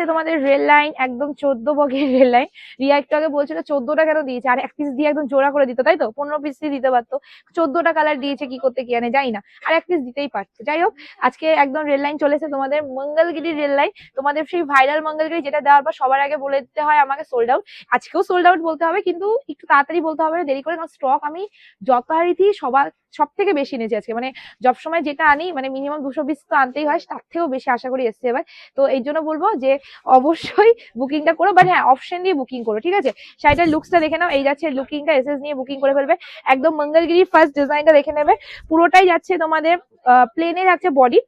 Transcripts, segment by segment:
যাচ্ছে তোমাদের rail line, একদম চোদ্দ বগের রেল লাইন। রিয়া একটু আগে বলছিল চোদ্দটা কেন দিয়েছে? আর এক পিস দিয়ে একদম জোড়া করে দিত, তাই তো? পনেরো পিস দিয়ে দিতে পারতো। চোদ্দটা কালার দিয়েছে, কি করতে কি আনে যাই না। আর এক পিস দিতেই পারতো। যাই হোক, আজকে একদম রেল লাইন চলেছে তোমাদের মঙ্গলগিরি রেল লাইন। তোমাদের সেই ভাইরাল মঙ্গলগিরি যেটা দেওয়ার পর সবার আগে বলে দিতে হয়, আমাকে সোল্ড আউট আজকেও সোল্ড আউট বলতে হবে, কিন্তু একটু তাড়াতাড়ি বলতে হবে, দেরি করে, কারণ স্টক আমি যথারীতি সবার সব থেকে বেশি নিয়েছি আজকে। মানে সব সময় যেটা আনি মানে মিনিমাম দুশো পিস তো আনতেই হয়, তার থেকেও বেশি আশা করি এসছে এবার। তো এই জন্য বলব যে অবশ্যই বুকিংটা করো বাট হ্যাঁ অপশন দিয়ে বুকিং করো, ঠিক আছে? শাড়িটার লুকসটা দেখে নাও, এই যাচ্ছে লুকিংটা এসএস নিয়ে বুকিং করে ফেলবে। একদম মঙ্গলগিরি ফার্স্ট ডিজাইনটা দেখে নেবে। পুরোটাই যাচ্ছে তোমাদের প্লেনে যাচ্ছে বডি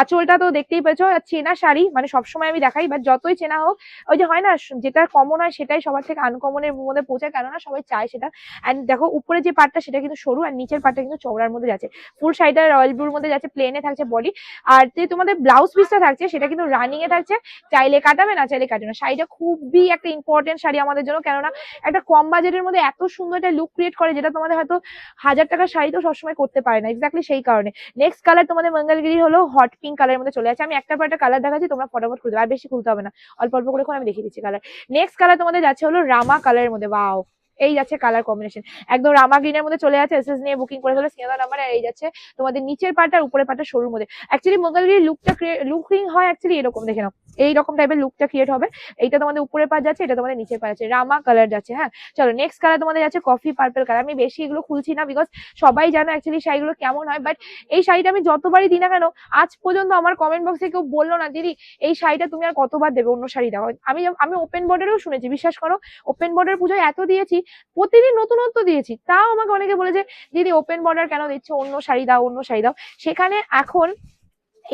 আঁচলটা তো দেখতেই পেয়েছ চেনা শাড়ি মানে সবসময় আমি দেখাই বাট যতই চেনা হোক, ওই যে হয় না যেটা কমন হয় সেটাই সবার থেকে আনকমনের মধ্যে পৌঁছায়, কেননা সবাই চায় সেটা। অ্যান্ড দেখো, উপরে যে পার্টটা সেটা কিন্তু সরু, আর নিচের পার্টটা কিন্তু চওড়ার মধ্যে যাচ্ছে। ফুল শাড়িটা রয়্যাল ব্লুর মধ্যে যাচ্ছে প্লেনে থাকছে বডি আর যে তোমাদের ব্লাউজ পিসটা থাকছে, সেটা কিন্তু রানিং এ থাকছে। চাইলে কাটাবে, না চাইলে কাটবে না। শাড়িটা খুবই একটা ইম্পর্টেন্ট শাড়ি আমাদের জন্য, কেননা একটা কম বাজেটের মধ্যে এত সুন্দর একটা লুক ক্রিয়েট করে, যেটা তোমাদের হয়তো হাজার টাকার শাড়ি তো সবসময় করতে পারে না এক্স্যাক্টলি সেই কারণে। নেক্সট কালার তোমাদের মঙ্গলগিরি হলো হট পিঙ্ক কালারের মধ্যে চলে আছে আমি একটা পর একটা কালার দেখাচ্ছি, তোমরা ফটোফট খুলতে আর বেশি খুলতে হবে না। অল্প অল্প করে আমি দেখিয়ে দিচ্ছি কালার নেক্সট কালার তোমাদের যাচ্ছে হলো রামা কালারের মধ্যে। বাও এই যাচ্ছে কালার কম্বিনেশন একদম রামা গ্রিনের মধ্যে চলে যাচ্ছে। এসএস নিয়ে বুকিং করে ফেলো সিনেমা নাম্বার আর এই যাচ্ছে তোমাদের নিচের পার্ট উপরে উপরের পার্টটা সরুর মধ্যে। অ্যাকচুয়ালি মঙ্গলগিরি লুকটা লুকিং হয় অ্যাকচুয়ালি এরকম, দেখে নাও। এই রকম টাইপের লুকটা ক্রিয়েট হবে। এইটা তোমাদের উপরের পার্ট যাচ্ছে, এটা তোমাদের নিচে পার্ট যাচ্ছে। রামা কালার যাচ্ছে হ্যাঁ? চলো নেক্সট কালার তোমাদের যাচ্ছে কফি পার্পল কালার আমি বেশি এগুলো খুলছি না বিকজ সবাই জানো অ্যাকচুয়ালি শাড়িগুলো কেমন হয় বাট এই শাড়িটা আমি যতবারই দিই না কেন, আজ পর্যন্ত আমার কমেন্ট বক্সে কেউ বলল না, দিদি, এই শাড়িটা তুমি আর কতবার দেবে অন্য শাড়ি দাও? আমি আমি ওপেন বর্ডারেও শুনেছি, বিশ্বাস করো ওপেন বর্ডার পুজোয় এত দিয়েছি, প্রতিদিন নতুনত্ব দিয়েছি। তাও আমাকে অনেকে বলেছে, দিদি ওপেন বর্ডার কেন দিচ্ছ? অন্য শাড়ি দাও, অন্য শাড়ি দাও। সেখানে এখন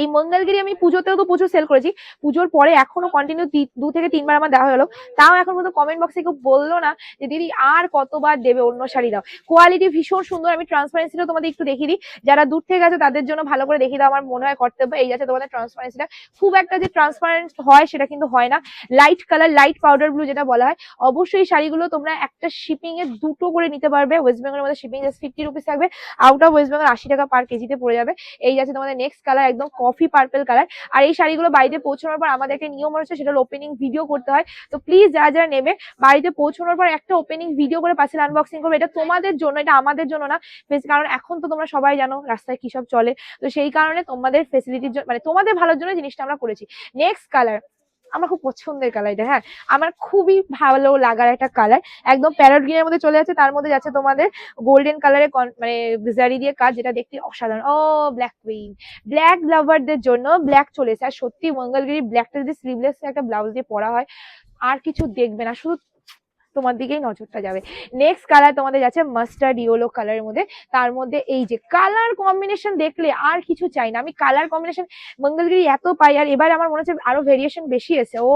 এই মঙ্গলগিরি আমি পুজোতেও তো প্রচুর সেল করেছি। পুজোর পরে এখনও কন্টিনিউ দু থেকে তিনবার আমার দেওয়া হলো। তাও এখন পর্যন্ত কমেন্ট বক্সে কেউ বলল না যে, দিদি, আর কতবার দেবে অন্য শাড়ি দাও? কোয়ালিটি ভীষণ সুন্দর, আমি ট্রান্সপারেন্সিটা তোমাদের একটু দেখিয়ে দিই। যারা দূর থেকে আছে, তাদের জন্য ভালো করে দেখিয়ে দাও। আমার মনে হয় কর্তব্য এই যাচ্ছে তোমাদের ট্রান্সপারেন্সিটা খুব একটা যে ট্রান্সপারেন্ট হয়, সেটা কিন্তু হয় না। Light colour light powder blue যেটা বলা হয়, অবশ্যই শাড়িগুলো তোমরা একটা শিপিং এ দুটো করে নিতে পারবে। ওয়েস্ট বেঙ্গলের মধ্যে শিপিং জাস্ট ফিফটি রুপিস থাকবে। আউট অফ ওয়েস্ট বেঙ্গল আশি টাকা পার কেজিতে পড়ে যাবে। এই যাচ্ছে তোমাদের নেক্সট কালার একদম কফি পার্পেল কালার আর এই শাড়িগুলো বাড়িতে পৌঁছানোর পর আমাদের একটা নিয়ম রয়েছে, সেটা ওপেনিং ভিডিও করতে হয়। তো প্লিজ যারা যারা নেবে, বাড়িতে পৌঁছানোর পর একটা ওপেনিং ভিডিও করে পাশে আনবক্সিং করবে। এটা তোমাদের জন্য, এটা আমাদের জন্য না। কারণ এখন তো তোমরা সবাই জানো রাস্তায় কি সব চলে। তো সেই কারণে তোমাদের ফেসিলিটির জন্য মানে তোমাদের ভালোর জন্য জিনিসটা আমরা করেছি। নেক্সট কালার আমার খুব পছন্দের কালার এটা হ্যাঁ। আমার খুবই ভালো লাগার একটা কালার একদম প্যারট গ্রিনের মধ্যে চলে যাচ্ছে, তার মধ্যে যাচ্ছে তোমাদের গোল্ডেন কালারের মানে জারি দিয়ে কাজ, যেটা দেখতে অসাধারণ। ও ব্ল্যাক কুইন ব্ল্যাক লাভারদের জন্য ব্ল্যাক চলেছে। আর সত্যি মঙ্গলগিরি ব্ল্যাকটা যদি স্লিভলেস একটা ব্লাউজ দিয়ে পরা হয়, আর কিছু দেখবে না। শুধু তোমার দিকেই নজরটা যাবে। নেক্সট কালার তোমাদের যাচ্ছে মাস্টার্ড ইয়েলো কালারের মধ্যে। তার মধ্যে এই যে কালার কম্বিনেশন দেখলে আর কিছু চাই না। আমি কালার কম্বিনেশন মঙ্গলগিরি এত পাই, আর এবার আমার মনে হচ্ছে আরও ভেরিয়েশন বেশি এসে ও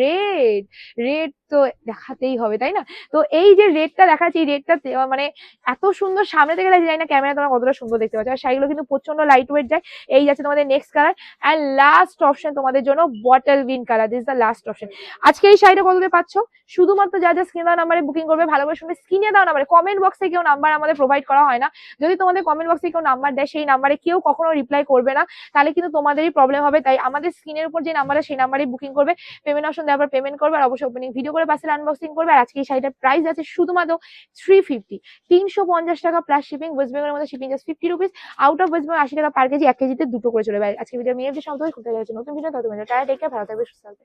রেড রেড তো দেখাতেই হবে, তাই না? তো এই যে রেডটা দেখাচ্ছি, এই রেডটা মানে এত সুন্দর সামনে থেকে লাগে জানি না ক্যামেরা তোমরা কতটা সুন্দর দেখতে পাচ্ছ। আর শাড়িগুলো কিন্তু প্রচণ্ড লাইট ওয়েট যায়। এই যাচ্ছে তোমাদের next colour and last option তোমাদের জন্য bottle green colour this the last option আজকে এই শাড়িটা কততে পাচ্ছ? শুধুমাত্র যা যা স্ক্রিন দেওয়া নাম্বারে বুকিং করবে, ভালো করে শুনবে স্ক্রিনে দেওয়া নাম্বারে কমেন্ট বক্সে কেউ নাম্বার আমাদের প্রোভাইড করা হয় না। যদি তোমাদের কমেন্ট বক্সে কেউ নাম্বার দেয়, সেই নাম্বারে কেউ কখনো রিপ্লাই করবে না। তাহলে কিন্তু তোমাদেরই প্রবলেম হবে। তাই আমাদের স্ক্রিনের উপর যে নাম্বারে সেই নাম্বারে বুকিং করবে। পেমেন্ট অপশন দেওয়ার পেমেন্ট করবে। আর অবশ্যই ওপেনিং ভিডিও করে পার্সেল আনবক্সিং করবে, আর আজকে এই শাড়িটার প্রাইস আছে শুধুমাত্র থ্রি ফিফটি তিনশো পঞ্চাশ টাকা প্লাস শিপিং ওয়েস্ট বেঙ্গলের মধ্যে shipping just fifty rupees out of West Bengal আশি টাকা পার কেজি এক কেজিতে দুটো করে চলে। যাবে আজকে ভিডিও মেয়েদের সন্তুষ্ট করতে যাচ্ছে? নতুন ভিডিও তত টাটা টেক ভালো থাকবে, সুস্থ থাকবে।